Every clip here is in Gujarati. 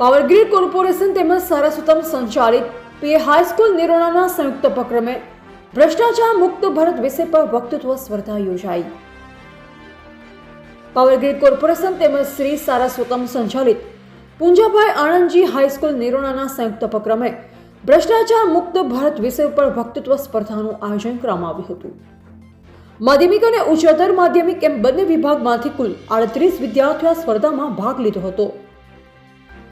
પાવર ગ્રીડ કોર્પોરેશન તેમજ સારસ્વતમ સંચાલિત પીએ હાઈસ્કૂલ નિરોણાના સંયુક્ત ઉપક્રમે ભ્રષ્ટાચાર મુક્ત ભારત વિષય પર વક્તૃત્વ સ્પર્ધા યોજાઈ. પાવરગ્રીડ કોર્પોરેશન તેમજ શ્રી સારસ્વતમ સંચાલિત પુંજાભાઈ આણંદજી હાઈસ્કૂલ નિરોણાના સંયુક્ત ઉપક્રમે ભ્રષ્ટાચાર મુક્ત ભારત વિષય ઉપર વક્તૃત્વ સ્પર્ધાનું આયોજન કરવામાં આવ્યું હતું. માધ્યમિક અને ઉચ્ચતર માધ્યમિક એમ બંને વિભાગમાંથી કુલ આડત્રીસ વિદ્યાર્થીઓ સ્પર્ધામાં ભાગ લીધો હતો.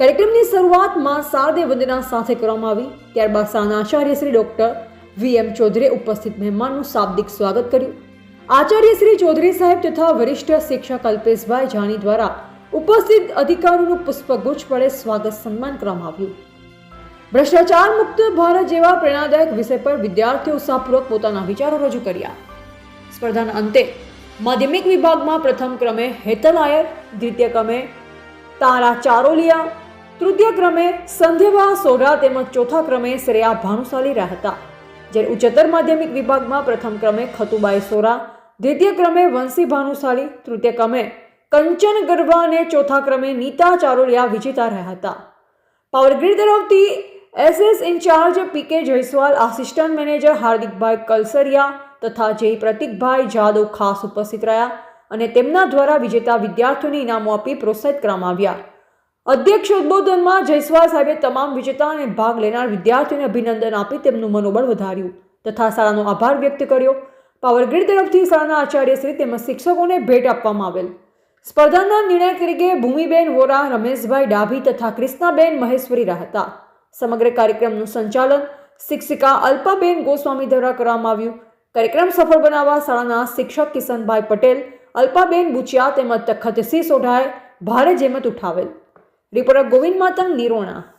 કાર્યક્રમની શરૂઆતમાં શારદે વંદના સાથે કરવામાં આવી. ત્યારબાદ સાનાચાર્ય શ્રી ડોક્ટર વી એમ ચૌધરીએ ઉપસ્થિત મહેમાનનું શાબ્દિક સ્વાગત કર્યું. આચાર્ય શ્રી ચૌધરી સાહેબ તથા વરિષ્ઠ શિક્ષક અલ્પેશભાઈ જાની દ્વારા ઉપસ્થિત અધિકારીઓનું પુષ્પગુચ્છ વડે સ્વાગત સન્માન કરવામાં આવ્યું. ભ્રષ્ટાચાર મુક્ત ભારત જેવા પ્રેરણાદાયક વિષય પર વિદ્યાર્થીઓ ઉત્સાહપૂર્વક પોતાના વિચારો રજૂ કર્યા. સ્પર્ધાના અંતે માધ્યમિક વિભાગમાં પ્રથમ ક્રમે હેતલ આયર, દ્વિતીય ક્રમે તારા ચારોલિયા તૃતીય ક્રમે સંધ્યાબા સોઢા તેમજ ચોથા ક્રમે શ્રેયા ભાનુશાલી રહ્યા હતા, જ્યારે ઉચ્ચતર માધ્યમિક વિભાગમાં પ્રથમ ક્રમે ખતુબાઈ સોરા, દ્વિતીય ક્રમે વંશી ભાનુશાલી, તૃતીય ક્રમે કંચન ગરબા અને ચોથા ક્રમે નીતા ચારોલિયા વિજેતા રહ્યા હતા. પાવરગ્રીડ તરફથી SS in-charge PK Jayswal, assistant manager હાર્દિકભાઈ કલસરિયા તથા જય પ્રતિકભાઈ જાદવ ખાસ ઉપસ્થિત રહ્યા અને તેમના દ્વારા વિજેતા વિદ્યાર્થીઓને ઇનામો આપી પ્રોત્સાહિત કરવામાં આવ્યા. અધ્યક્ષ ઉદ્બોધનમાં જયસ્વાલ સાહેબે તમામ વિજેતા અને ભાગ લેનાર વિદ્યાર્થીઓને અભિનંદન આપી તેમનું મનોબળ વધાર્યું તથા શાળાનો આભાર વ્યક્ત કર્યો. પાવરગ્રીડ તરફથી શાળાના આચાર્યશ્રી તેમજ શિક્ષકોને ભેટ આપવામાં આવેલ. સ્પર્ધાના નિર્ણાયક તરીકે ભૂમિબેન વોરા, રમેશભાઈ ડાભી તથા કૃષ્ણાબેન મહેશ્વરી રહેતા. હતા સમગ્ર કાર્યક્રમનું સંચાલન શિક્ષિકા અલ્પાબેન ગોસ્વામી દ્વારા કરવામાં આવ્યું. કાર્યક્રમ સફળ બનાવવા શાળાના શિક્ષક કિશનભાઈ પટેલ, અલ્પાબેન બુચિયા તેમજ તખતસિંહ સોઢાએ ભારે જેમત ઉઠાવેલ. રિપોર્ટર ગોવિંદ માતંગ નિરોણા.